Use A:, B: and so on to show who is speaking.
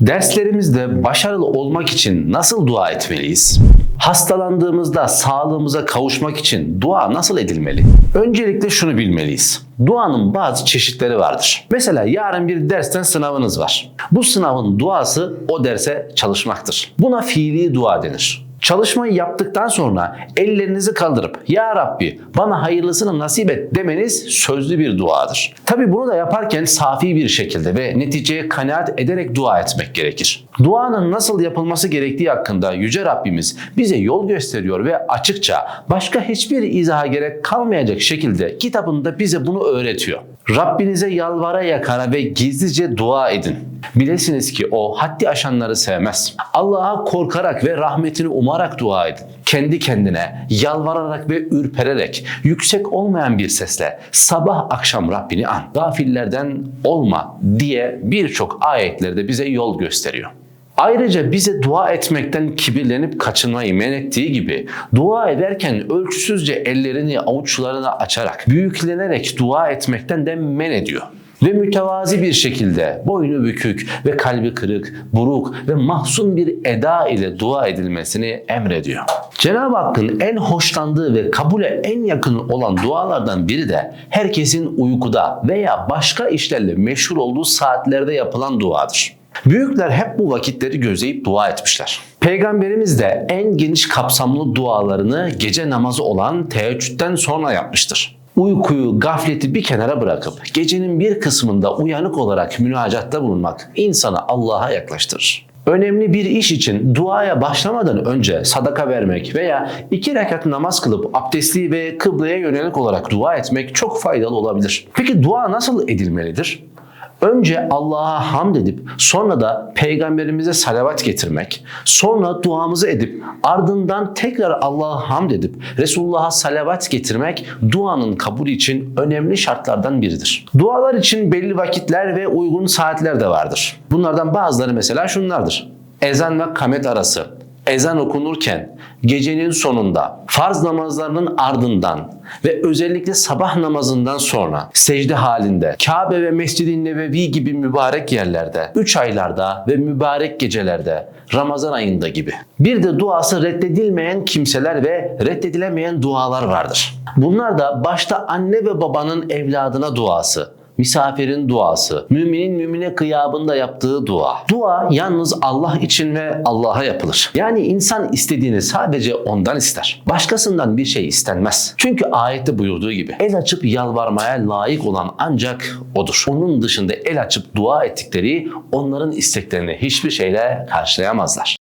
A: Derslerimizde başarılı olmak için nasıl dua etmeliyiz? Hastalandığımızda sağlığımıza kavuşmak için dua nasıl edilmeli? Öncelikle şunu bilmeliyiz. Duanın bazı çeşitleri vardır. Mesela yarın bir dersten sınavınız var. Bu sınavın duası o derse çalışmaktır. Buna fiili dua denir. Çalışmayı yaptıktan sonra ellerinizi kaldırıp Ya Rabbi bana hayırlısını nasip et demeniz sözlü bir duadır. Tabi bunu da yaparken safi bir şekilde ve neticeye kanaat ederek dua etmek gerekir. Duanın nasıl yapılması gerektiği hakkında Yüce Rabbimiz bize yol gösteriyor ve açıkça başka hiçbir izaha gerek kalmayacak şekilde kitabında bize bunu öğretiyor. Rabbinize yalvara yakara ve gizlice dua edin. Bilesiniz ki o haddi aşanları sevmez. Allah'a korkarak ve rahmetini umarak dua edin. Kendi kendine yalvararak ve ürpererek yüksek olmayan bir sesle sabah akşam Rabbini an. Gafillerden olma diye birçok ayetlerde bize yol gösteriyor. Ayrıca bize dua etmekten kibirlenip kaçınmayı men ettiği gibi dua ederken ölçüsüzce ellerini avuçlarını açarak büyüklenerek dua etmekten de men ediyor. Ve mütevazi bir şekilde boynu bükük ve kalbi kırık, buruk ve mahzun bir eda ile dua edilmesini emrediyor. Cenab-ı Hakk'ın en hoşlandığı ve kabule en yakın olan dualardan biri de herkesin uykuda veya başka işlerle meşhur olduğu saatlerde yapılan duadır. Büyükler hep bu vakitleri gözleyip dua etmişler. Peygamberimiz de en geniş kapsamlı dualarını gece namazı olan teheccüden sonra yapmıştır. Uykuyu, gafleti bir kenara bırakıp gecenin bir kısmında uyanık olarak münacatta bulunmak insanı Allah'a yaklaştırır. Önemli bir iş için duaya başlamadan önce sadaka vermek veya iki rekat namaz kılıp abdestli ve kıbleye yönelik olarak dua etmek çok faydalı olabilir. Peki dua nasıl edilmelidir? Önce Allah'a hamd edip sonra da peygamberimize salavat getirmek, sonra duamızı edip ardından tekrar Allah'a hamd edip Resulullah'a salavat getirmek duanın kabulü için önemli şartlardan biridir. Dualar için belli vakitler ve uygun saatler de vardır. Bunlardan bazıları mesela şunlardır. Ezan ve kamet arası, ezan okunurken, gecenin sonunda, farz namazlarının ardından ve özellikle sabah namazından sonra secde halinde, Kabe ve Mescid-i Nebevi gibi mübarek yerlerde, 3 aylarda ve mübarek gecelerde, Ramazan ayında gibi. Bir de duası reddedilmeyen kimseler ve reddedilemeyen dualar vardır. Bunlar da başta anne ve babanın evladına duası, misafirin duası, müminin mümine kıyabında yaptığı dua. Dua yalnız Allah için ve Allah'a yapılır. Yani insan istediğini sadece ondan ister. Başkasından bir şey istenmez. Çünkü ayette buyurduğu gibi el açıp yalvarmaya layık olan ancak odur. Onun dışında el açıp dua ettikleri onların isteklerini hiçbir şeyle karşılayamazlar.